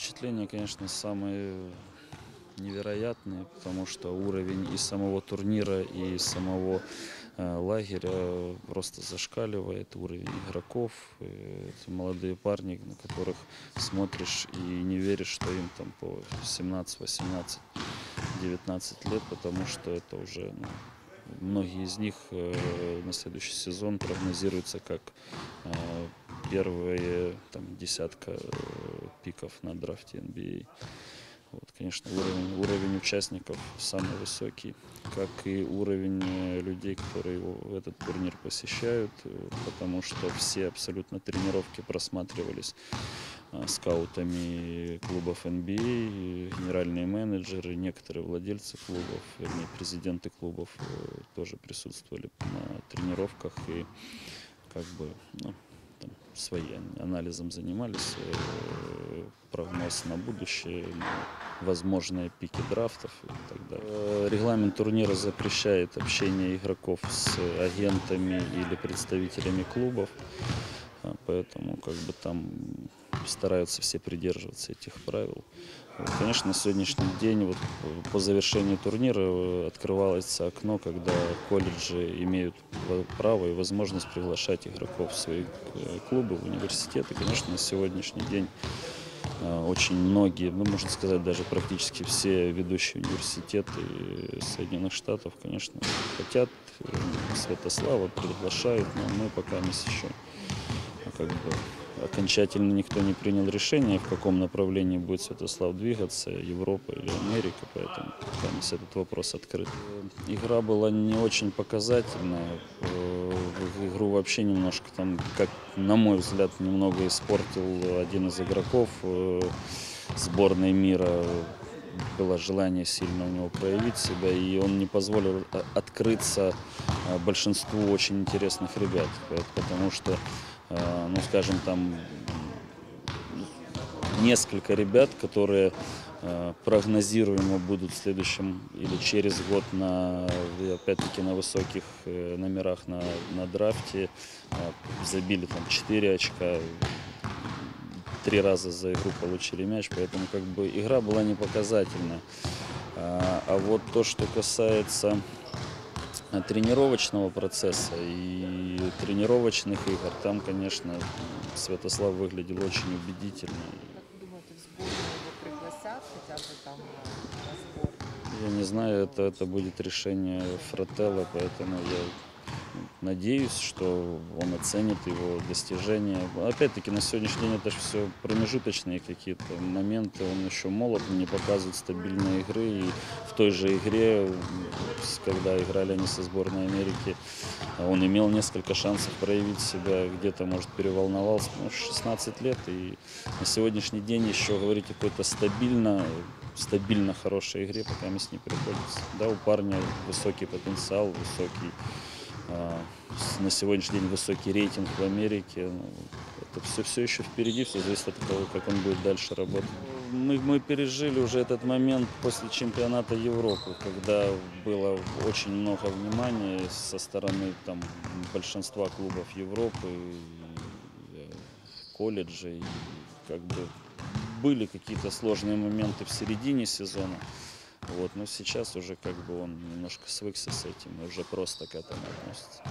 впечатления, конечно, самые невероятные, потому что уровень и самого турнира, и самого э, лагеря просто зашкаливает уровень игроков. Э, Это молодые парни, на которых смотришь и не веришь, что им там по 17, 18, 19 лет, потому что это уже ну, многие из них э, на следующий сезон прогнозируются как первые там, десятка э, пиков на драфте NBA. Вот, конечно, уровень, уровень участников самый высокий, как и уровень э, людей, которые его- этот турнир посещают, э, потому что все абсолютно тренировки просматривались скаутами клубов NBA, и генеральные менеджеры, некоторые владельцы клубов, вернее, президенты клубов тоже присутствовали на тренировках и как бы ну, там, своим анализом занимались, э, прогноз на будущее, возможные пики драфтов и так далее. Э, Регламент турнира запрещает общение игроков с агентами или представителями клубов, поэтому как бы там стараются все придерживаться этих правил. Конечно, на сегодняшний день вот, по завершении турнира э, открывалось окно, когда колледжи имеют во- право и возможность приглашать игроков в свои э, клубы, в университеты. Конечно, на сегодняшний день э, очень многие, ну, можно сказать, даже практически все ведущие университеты Соединенных Штатов, конечно, хотят Святослава, приглашают, но мы пока не еще а как бы окончательно никто не принял решение, в каком направлении будет Святослав двигаться, Европа или Америка, поэтому нас этот вопрос открыт. Игра была не очень показательная, э, в игру вообще немножко там, как на мой взгляд, немного испортил один из игроков э, сборной мира, было желание сильно у него проявить себя, и он не позволил э, открыться большинству очень интересных ребят, потому что, ну, скажем, там несколько ребят, которые э, прогнозируемо будут в следующем или через год на, опять-таки на высоких э, номерах на, на драфте, э, забили там 4 очка, три раза за игру получили мяч, поэтому как бы игра была не показательная. А, вот то, что касается тренировочного процесса и тренировочных игр, там, конечно, Святослав выглядел очень убедительно. Как вы думаете, в сборную его пригласят хотя бы там на, сбор? Я не знаю, это, это будет решение Фрателла, поэтому я надеюсь, что он оценит его достижения. Опять-таки, на сегодняшний день это же все промежуточные какие-то моменты. Он еще молод, не показывает стабильной игры. И в той же игре, с- когда играли они со сборной Америки, он имел несколько шансов проявить себя, где-то, может, переволновался. Ну, 16 лет, и на сегодняшний день еще говорить о какой-то стабильно, стабильно хорошей игре пока мне не приходится. Да, у парня высокий потенциал, высокий с- на сегодняшний день высокий рейтинг в Америке. Ну, Это все, все еще впереди, все зависит от того, как он будет дальше работать. Мы, мы пережили уже этот момент после чемпионата Европы, когда было очень много внимания со стороны там, большинства клубов Европы, э, колледжей. Как бы были какие-то сложные моменты в середине сезона. Вот, но сейчас уже как бы он немножко свыкся с этим и уже просто к этому относится.